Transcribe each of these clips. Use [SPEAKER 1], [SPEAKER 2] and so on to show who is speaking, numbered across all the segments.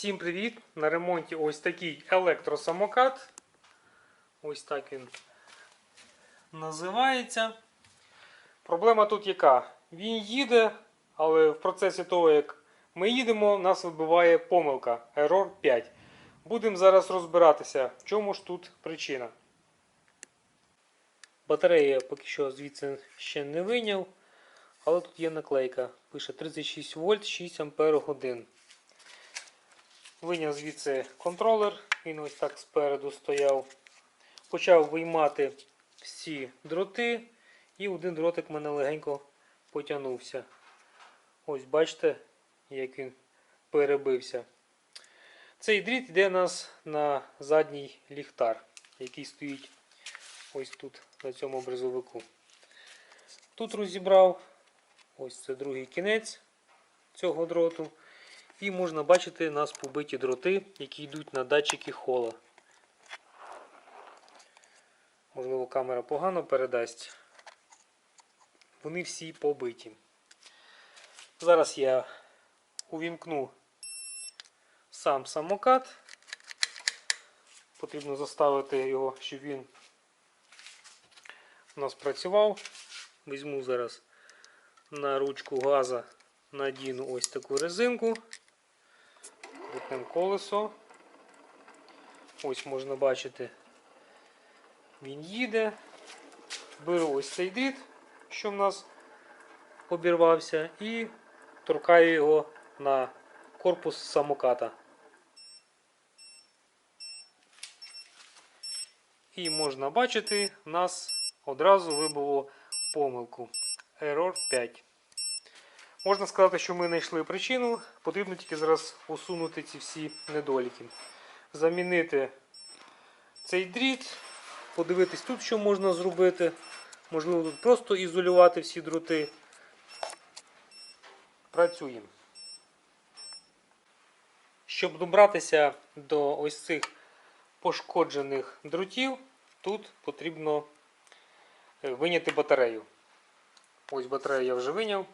[SPEAKER 1] Всім привіт! На ремонті ось такий електросамокат. Ось так він називається. Проблема тут яка? Він їде, але в процесі того, як ми їдемо, нас вибиває помилка Error 5. Будемо зараз розбиратися, в чому ж тут причина. Батарею я поки що звідси ще не вийняв, але тут є наклейка. Пише 36 вольт 6 ампер годин. Виняв звідси контролер, він ось так спереду стояв. Почав виймати всі дроти, і один дротик мене легенько потягнувся. Ось бачите, як він перебився. Цей дріт йде у нас на задній ліхтар, який стоїть ось тут, на цьому бризовику. Тут розібрав, ось це другий кінець цього дроту. І можна бачити у нас побиті дроти, які йдуть на датчики хола. Можливо, камера погано передасть. Вони всі побиті. Зараз я увімкну сам самокат. Потрібно заставити його, щоб він у нас працював. Візьму зараз на ручку газа, надіну ось таку резинку. Крутнем колесо. Ось можна бачити, він їде. Беру ось цей дріт, що в нас обірвався, і торкаю його на корпус самоката. І можна бачити, нас одразу вибило помилку. Error 5. Можна сказати, що ми знайшли причину, потрібно тільки зараз усунути ці всі недоліки. Замінити цей дріт, подивитись тут, що можна зробити. Можливо, тут просто ізолювати всі дроти. Працюємо. Щоб добратися до ось цих пошкоджених дротів, тут потрібно е, виняти батарею. Ось батарею я вже виняв.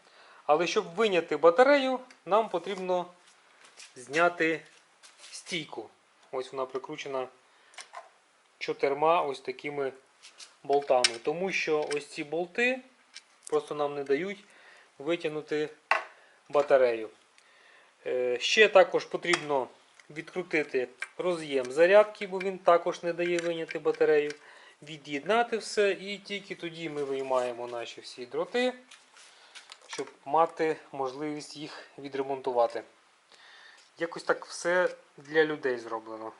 [SPEAKER 1] Але щоб виняти батарею, нам потрібно зняти стійку. Ось вона прикручена чотирма ось такими болтами. Тому що ось ці болти просто нам не дають витягнути батарею. Е, Ще також потрібно відкрутити роз'єм зарядки, бо він також не дає виняти батарею. Від'єднати все і тільки тоді ми виймаємо наші всі дроти щоб мати можливість їх відремонтувати. Якось так все для людей зроблено.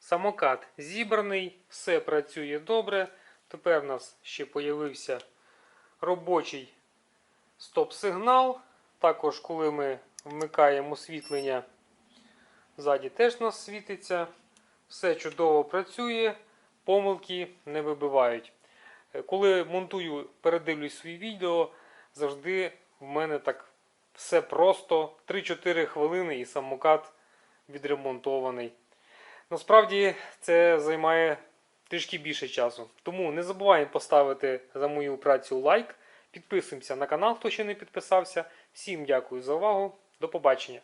[SPEAKER 1] Самокат зібраний, все працює добре. Тепер у нас ще з'явився робочий стоп-сигнал. Також, коли ми вмикаємо освітлення, ззаді теж нас світиться. Все чудово працює, помилки не вибивають. Коли монтую, передивлюсь свої відео, завжди в мене так все просто. 3-4 хвилини і самокат відремонтований. Насправді це займає трішки більше часу. Тому не забуваємо поставити за мою працю лайк. Підписуємося на канал, хто ще не підписався. Всім дякую за увагу. До побачення.